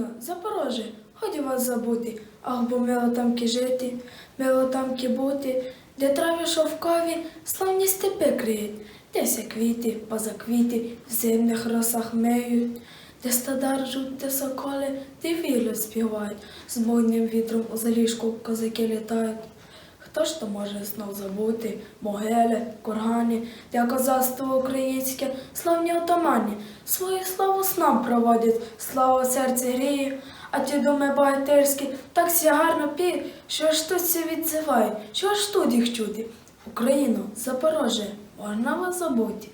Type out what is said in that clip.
Україно, Запороже, годі вас забути, ах, бо мило тамки жити, мило тамки бути, де траві шовкові, славні степи криють, де ся квіти, позаквіти, в зимних росах миють, де стада ржуть, де соколи, де вілю співають, з буйним вітром у заліжку козаки літають. Хто ж то може знов забути? Могили, кургани, де козацтво українське, славні отамані, свою славу снам проводять, слава серці гріє, а ті думи багатирські так ся гарно піють, що аж тут ся відзиває, що аж тут їх чути. Україну, Запорожжя, можна вас забути.